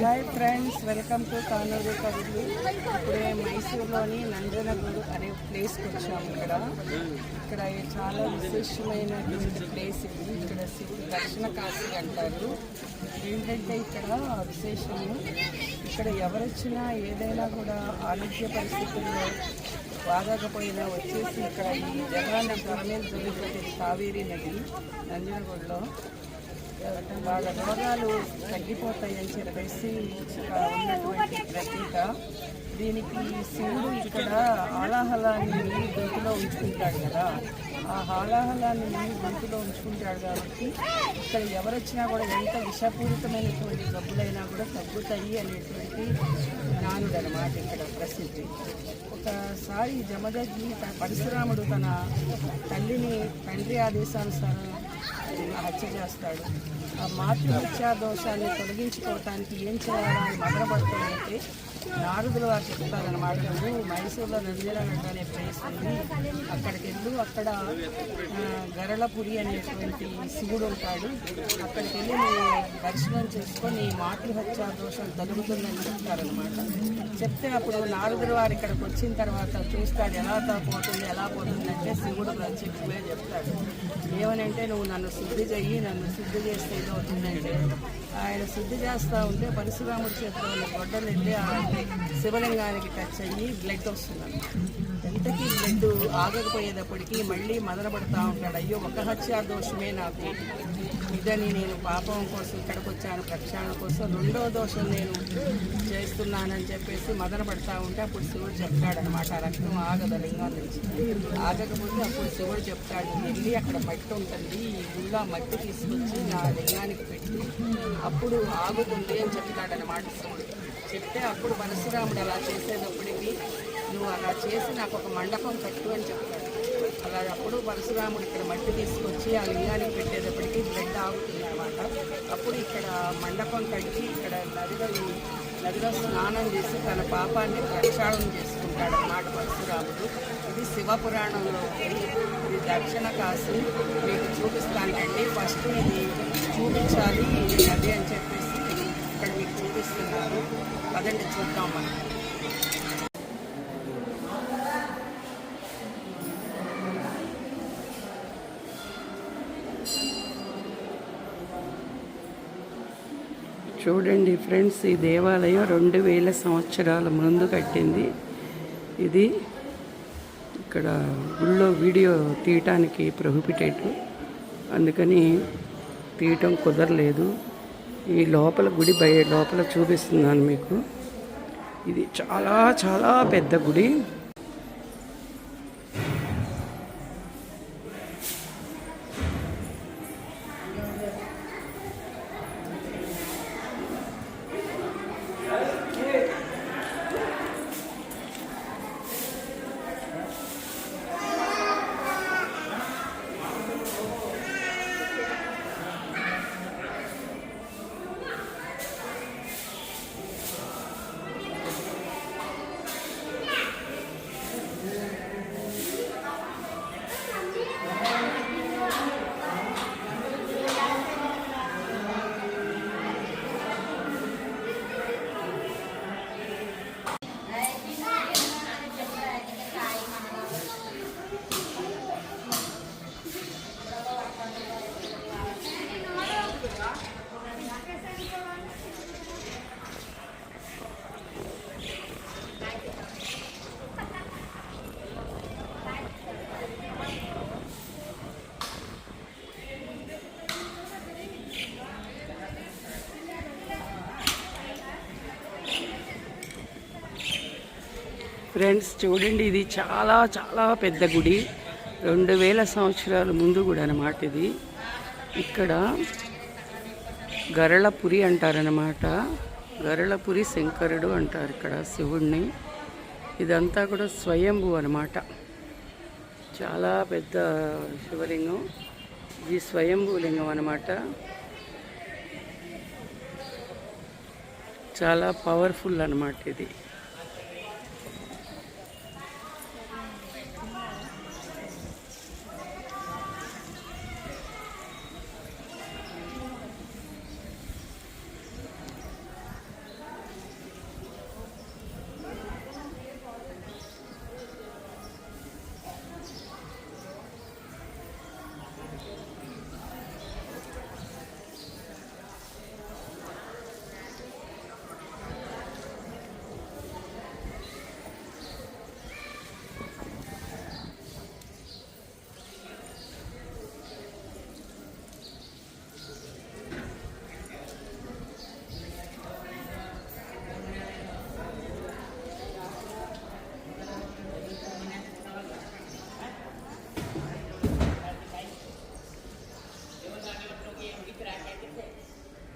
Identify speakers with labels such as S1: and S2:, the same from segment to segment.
S1: Hi friends welcome to Kanuru కవులు ఇప్పుడే మైసూర్లోని నంజనగూడు అనే ప్లేస్కి వచ్చాము ఇక్కడ. ఇక్కడ చాలా విశేషమైనటువంటి ప్లేస్ ఇది. ఇక్కడ సిటీ దక్షిణ కాశీ అంటారు. ఏంటంటే ఇక్కడ విశేషము ఇక్కడ ఎవరొచ్చినా ఏదైనా కూడా ఆరోగ్య పరిస్థితుల్లో బాగాకపోయినా వచ్చేసి ఇక్కడ ఈ జగన్ గ్రామీణ దొరికిపోతే కావేరీ నది నంజనగూడలో వాళ్ళ రోగాలు తగ్గిపోతాయని చెప్పేసి ఇక్కడ ఉన్నటువంటి ప్రతీక. దీనికి శివుడు ఇక్కడ ఆలాహలాన్ని గొంతులో ఉంచుకుంటాడు కదా. ఆ హాలాహలాన్ని గొంతులో ఉంచుకుంటాడు కాబట్టి ఇక్కడ ఎవరొచ్చినా కూడా ఎంత విషపూరితమైనటువంటి జబ్బులైనా కూడా తగ్గుతాయి అనేటువంటి నానుడు అనమాట ఇక్కడ ప్రసిద్ధి. ఒకసారి జమదగ్గి తన పరశురాముడు తన తల్లిని తండ్రి ఆదేశానుసారం హత్య చేస్తాడు. ఆ మాతృహత్యా దోషాన్ని తొలగించుకోవటానికి ఏం చేయాలని మదనపడుతుందంటే నారదులు వారు చెప్తారనమాట నువ్వు మైసూర్లో నందిరనగర్ అనే ప్లేస్ ఉంది. అక్కడికి వెళ్ళు. అక్కడ గరళపురి అనేటువంటి శివుడు ఉంటాడు. అక్కడికి వెళ్ళి. నువ్వు దర్శనం చేసుకొని మాతృహత్య దోషం తొలుగుతుందని చెప్తారనమాట చెప్తే అప్పుడు నారదులు వారు ఇక్కడికి వచ్చిన తర్వాత చూస్తాడు. ఎలా పోతుంది ఎలా పోతుంది అంటే శివుడు చెప్పే చెప్తాడు. ఏమనంటే నువ్వు నన్ను శుద్ధి చెయ్యి. నన్ను శుద్ధి చేస్తే ఏదవుతుందంటే ఆయన శుద్ధి చేస్తూ ఉంటే పరశురాముడి చేతిలో ఉన్న గొడ్డలు వెళ్ళి ఆ శివలింగానికి టచ్ అయ్యి బ్లడ్ వస్తుంది ఇంతకీ బ్లడ్ ఆగకపోయేటప్పటికీ మళ్ళీ మదనపడతా ఉంటాడు. అయ్యో ఒక హత్యా దోషమే నాకు. ఇదని నేను పాపం కోసం ఇక్కడికి వచ్చాను ప్రక్షాళన కోసం. రెండో దోషం నేను చేస్తున్నానని చెప్పేసి మదనపడతా ఉంటే అప్పుడు శివుడు చెప్తాడనమాట రక్తం ఆగదు లింగం నుంచి. ఆగకపోతే అప్పుడు శివుడు చెప్తాడు వెళ్ళి అక్కడ మట్టి ఉంటుంది. ఈ గుళ్ళ మట్టి తీసుకొచ్చి నా లింగానికి పెట్టి అప్పుడు ఆగుతుంది అని చెప్తాడనమాట శివుడు. చెప్తే అప్పుడు పరశురాముడు అలా చేసేటప్పటికి నువ్వు అలా చేసి నాకు ఒక మండపం కట్టు అని చెప్తాడు అలా అప్పుడు పరశురాముడు ఇక్కడ మట్టి తీసుకొచ్చి ఆ లింగానికి పెట్టేటప్పటికి బ్లడ్ ఆగుతుంది అనమాట అప్పుడు ఇక్కడ మండపం కట్టి ఇక్కడ నదిలో నదిలో స్నానం చేసి తన పాపాన్ని ప్రక్షాళన చేసుకుంటాడు అన్నమాట పరశురాముడు ఇది శివపురాణంలో ఇది దక్షిణ కాశీ. మీకు చూపిస్తానండి. ఫస్ట్ ఇది చూపించాలి ఇది నది అని చెప్పేసి ఇక్కడ మీకు చూపిస్తున్నారు అదండి చూద్దాం మనం. చూడండి ఫ్రెండ్స్ ఈ దేవాలయం రెండు వేల సంవత్సరాల ముందు కట్టింది. ఇది ఇక్కడ గుళ్ళో వీడియో తీయటానికి ప్రొహిబిటెడ్ అందుకని తీయటం కుదరలేదు. ఈ లోపల గుడి బయ లోపల చూపిస్తున్నాను మీకు. ఇది చాలా చాలా పెద్ద గుడి. ఫ్రెండ్స్ చూడండి ఇది చాలా చాలా పెద్ద గుడి. రెండు వేల సంవత్సరాల ముందు గుడి అనమాట ఇది. ఇక్కడ గరళపురి అంటారనమాట గరళపురి శంకరుడు అంటారు ఇక్కడ శివుణ్ణి. ఇదంతా కూడా స్వయంభు అనమాట చాలా పెద్ద శివలింగం. ఇది స్వయంభూ లింగం అనమాట చాలా పవర్ఫుల్ అనమాట ఇది.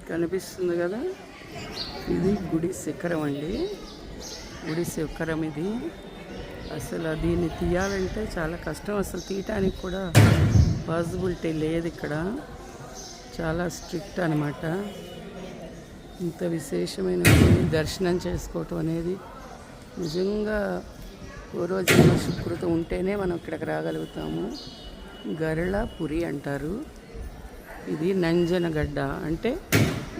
S1: కనిపిస్తుంది కదా? ఇది గుడి శిఖరం అండి. గుడి శిఖరం ఇది. అసలు దీన్ని తీయాలంటే చాలా కష్టం. అసలు తీయటానికి కూడా పాసిబిలిటీ లేదు ఇక్కడ. చాలా స్ట్రిక్ట్ అనమాట ఇంత విశేషమైన దర్శనం చేసుకోవటం అనేది నిజంగా పూర్వజన్మ సుకృతం ఉంటేనే మనం ఇక్కడికి రాగలుగుతాము. గరళ పురి అంటారు. ఇది నంజనగడ్డ. అంటే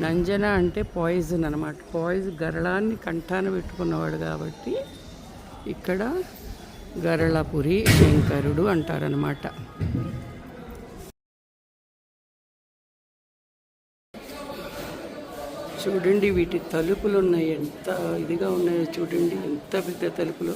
S1: నంజన అంటే పాయిజన్ అనమాట పాయిజన్ గరళాన్ని కంఠాన పెట్టుకున్నవాడు కాబట్టి ఇక్కడ గరళపురి శంకరుడు అంటారనమాట చూడండి వీటి తలుపులు ఉన్నాయి. ఎంత ఇదిగా ఉన్నాయో చూడండి. ఎంత పెద్ద తలుపులు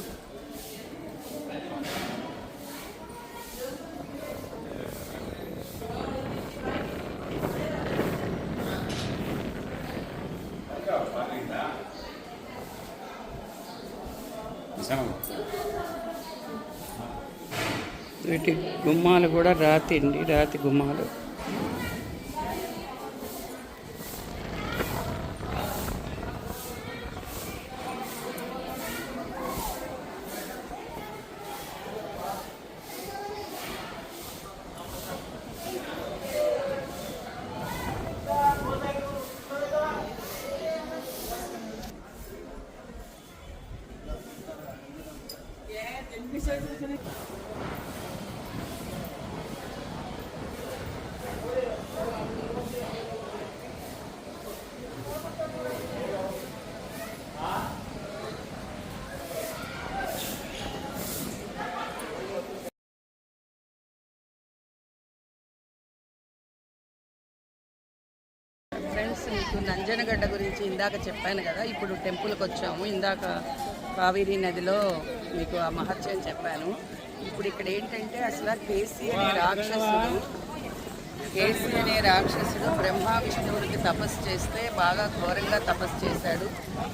S1: వీటి గుమ్మాలు కూడా రాతి అండి రాతి గుమ్మాలు. ఫ్రెండ్స్ మీకు నంజనగడ్డ గురించి ఇందాక చెప్పాను కదా ఇప్పుడు టెంపుల్కి వచ్చాము. ఇందాక కావేరీ నదిలో మీకు ఆ మహత్యం చెప్పాను. ఇప్పుడు ఇక్కడ ఏంటంటే అసలు కేసీ అనే రాక్షసుడు కేసీ అనే రాక్షసుడు బ్రహ్మ విష్ణువుడికి తపస్సు చేస్తే బాగా ఘోరంగా తపస్సు చేశాడు.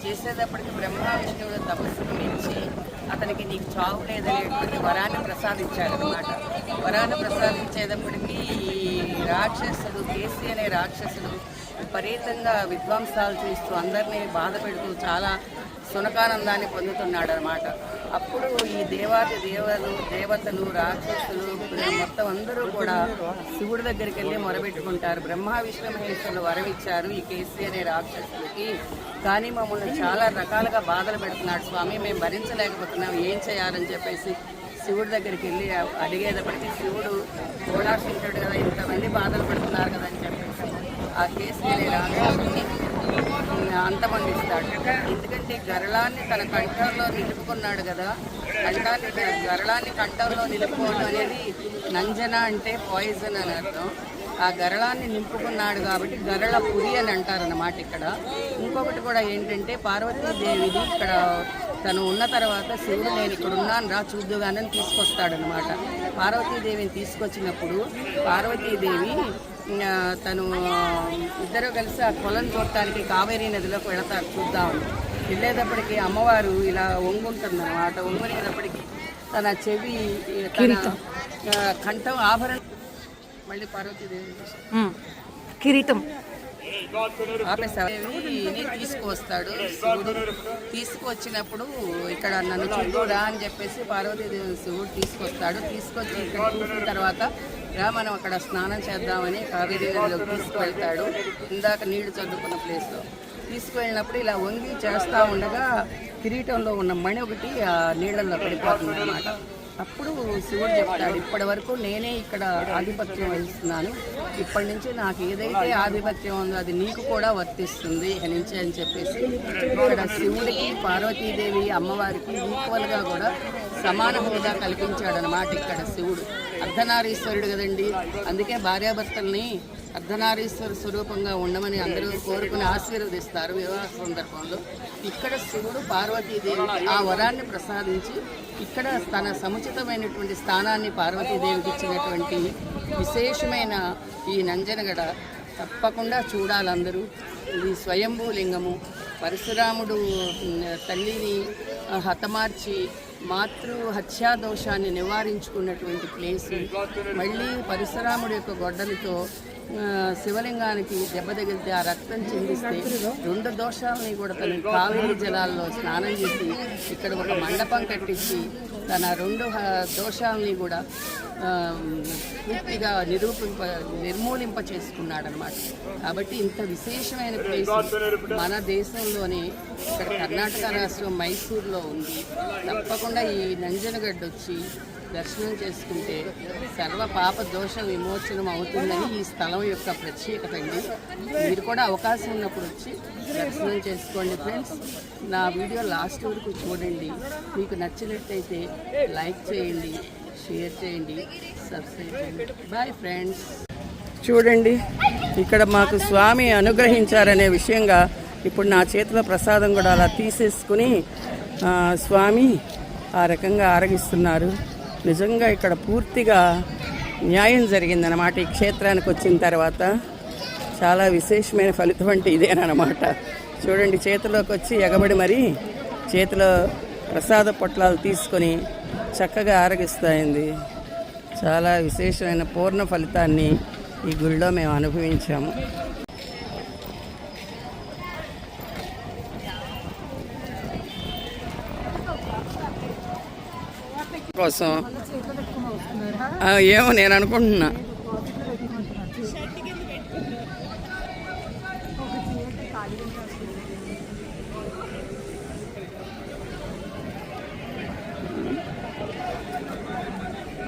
S1: చేసేటప్పటికి బ్రహ్మ విష్ణువుడు తపస్సును మించి అతనికి నీకు చావు లేదనేటువంటి వరాన్ని ప్రసాదించాడు అనమాట వరాన్ని ప్రసాదించేటప్పటికి ఈ రాక్షసుడు కేసీ అనే రాక్షసుడు విపరీతంగా విధ్వంసాలు చేస్తూ అందరినీ బాధ పెడుతూ చాలా సునకానందాన్ని పొందుతున్నాడు అనమాట అప్పుడు ఈ దేవాది దేవలు దేవతలు రాక్షసులు మొత్తం అందరూ కూడా శివుడి దగ్గరికి వెళ్ళి మొరబెట్టుకుంటారు బ్రహ్మ విష్ణు మహేశ్వరులు వరమిచ్చారు ఈ కేసీ అనే రాక్షసులకి కానీ మమ్మల్ని చాలా రకాలుగా బాధలు పెడుతున్నాడు. స్వామి మేము భరించలేకపోతున్నాం. ఏం చేయాలని చెప్పేసి శివుడి దగ్గరికి వెళ్ళి అడిగేటప్పటికీ శివుడు కోలాశించాడు కదా ఇంతమంది బాధలు పెడుతున్నారు కదా ఆ కేసు అనే అంతమందిస్తాడు ఎందుకంటే గరళాన్ని తన కంఠంలో నిలుపుకున్నాడు కదా కంఠాన్ని గరళాన్ని కంఠంలో నిలుపుకోవడం అనేది నంజన అంటే పాయిజన్ అని అర్థం. ఆ గరళాన్ని నింపుకున్నాడు కాబట్టి గరళ పురి అని అంటారన్నమాట ఇక్కడ. ఇంకొకటి కూడా ఏంటంటే పార్వతీదేవిది ఇక్కడ తను ఉన్న తర్వాత శివుడు నేను ఇక్కడ ఉన్నాను రా చూద్దుగానని తీసుకొస్తాడనమాట పార్వతీదేవిని తీసుకొచ్చినప్పుడు పార్వతీదేవి తను ఇద్దరు కలిసి ఆ కొలం చూడటానికి కావేరీ నదిలోకి వెళతారు చూద్దామని వెళ్ళేటప్పటికి అమ్మవారు ఇలా వంగుంటుంది అనమాట వంగునేటప్పటికి తన చెవి తన కంఠం ఆభరణ. మళ్ళీ పార్వతీదేవి
S2: కిరీటం.
S1: ఆపేసావిని తీసుకువస్తాడు? శివుడు తీసుకొచ్చినప్పుడు ఇక్కడ నన్ను చూడురా అని చెప్పేసి పార్వతీదేవి శివుడు తీసుకొస్తాడు. తీసుకొచ్చి ఇక్కడ చూసిన తర్వాత రా మనం అక్కడ స్నానం చేద్దామని కావేరీ నదిలోకి తీసుకువెళ్తాడు. ఇందాక నీళ్ళు చదువుకున్న ప్లేస్లో తీసుకువెళ్ళినప్పుడు ఇలా వంగి చేస్తూ ఉండగా కిరీటంలో ఉన్న మణి ఒకటి ఆ నీళ్ళల్లో పడిపోతుంది అన్నమాట అప్పుడు శివుడు చెప్తాడు ఇప్పటి వరకు నేనే ఇక్కడ ఆధిపత్యం వహిస్తున్నాను. ఇప్పటి నుంచి నాకు ఏదైతే ఆధిపత్యం ఉందో అది నీకు కూడా వర్తిస్తుంది నుంచి అని చెప్పేసి ఇక్కడ శివుడికి పార్వతీదేవి అమ్మవారికి ఈక్వల్గా కూడా సమాన హోదా కల్పించాడనమాట ఇక్కడ శివుడు. అర్ధనారీశ్వరుడు కదండి. అందుకే భార్యాభర్తల్ని అర్ధనారీశ్వర స్వరూపంగా ఉండమని అందరూ కోరుకుని ఆశీర్వదిస్తారు వివాహ సందర్భంలో. ఇక్కడ శివుడు పార్వతీదేవి ఆ వరాన్ని ప్రసాదించి ఇక్కడ తన సముచితమైనటువంటి స్థానాన్ని పార్వతీదేవికి ఇచ్చినటువంటి విశేషమైన ఈ నంజనగడ తప్పకుండా చూడాలందరూ. ఇది స్వయంభూ లింగము పరశురాముడు తల్లిని హతమార్చి మాతృ హత్యా దోషాన్ని నివారించుకున్నటువంటి ప్లేస్ మళ్ళీ పరశురాముడి యొక్క గొడ్డలతో శివలింగానికి దెబ్బ తగిలితే ఆ రక్తం చెందిస్తే రెండు దోషాలని కూడా తన కావేరి జలాల్లో స్నానం చేసి ఇక్కడ ఒక మండపం కట్టించి తన రెండు దోషాలని కూడా పూర్తిగా నిరూపింప నిర్మూలింప చేసుకున్నాడు అనమాట కాబట్టి ఇంత విశేషమైన ప్లేస్ మన దేశంలోనే ఇక్కడ కర్ణాటక రాష్ట్రం మైసూర్లో ఉంది. తప్పకుండా ఈ నంజనగడ్డ వచ్చి దర్శనం చేసుకుంటే సర్వ పాప దోష విమోచనం అవుతుందని ఈ స్థలం యొక్క ప్రత్యేకత అండి. మీరు కూడా అవకాశం ఉన్నప్పుడు వచ్చి దర్శనం చేసుకోండి ఫ్రెండ్స్. నా వీడియో లాస్ట్ వరకు చూడండి. మీకు నచ్చినట్టయితే లైక్ చేయండి షేర్ చేయండి సబ్స్క్రైబ్ చేయండి. Bye friends. చూడండి ఇక్కడ మాకు స్వామి అనుగ్రహించారనే విషయంగా ఇప్పుడు నా చేతిలో ప్రసాదం కూడా అలా తీసేసుకుని స్వామి ఆ రకంగా ఆరగిస్తున్నారు. నిజంగా ఇక్కడ పూర్తిగా న్యాయం జరిగిందనమాట ఈ క్షేత్రానికి వచ్చిన తర్వాత చాలా విశేషమైన ఫలితం అంటే ఇదేనమాట చూడండి చేతిలోకి వచ్చి ఎగబడి మరి చేతిలో ప్రసాద పొట్లాలు తీసుకొని చక్కగా ఆరగిస్తాయింది. చాలా విశేషమైన పూర్ణ ఫలితాన్ని ఈ గుడిలో మేము అనుభవించాము. కోసం. ఏమో నేను అనుకుంటున్నా.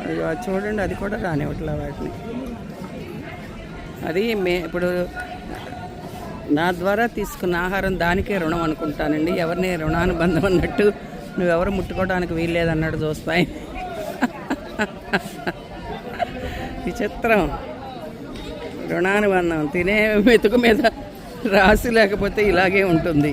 S1: అయ్యో చూడండి అది కూడా రానివ్వట్లే వాటిని. అది మే ఇప్పుడు నా ద్వారా తీసుకున్న ఆహారం దానికే రుణం అనుకుంటానండి. ఎవరిని రుణానుబంధం అన్నట్టు నువ్వెవరు ముట్టుకోవడానికి వీల్లేదన్నట్టు జోస్పాయి విచిత్రం. రుణానుబంధం. తినే మెతుకు మీద రాసి లేకపోతే ఇలాగే ఉంటుంది.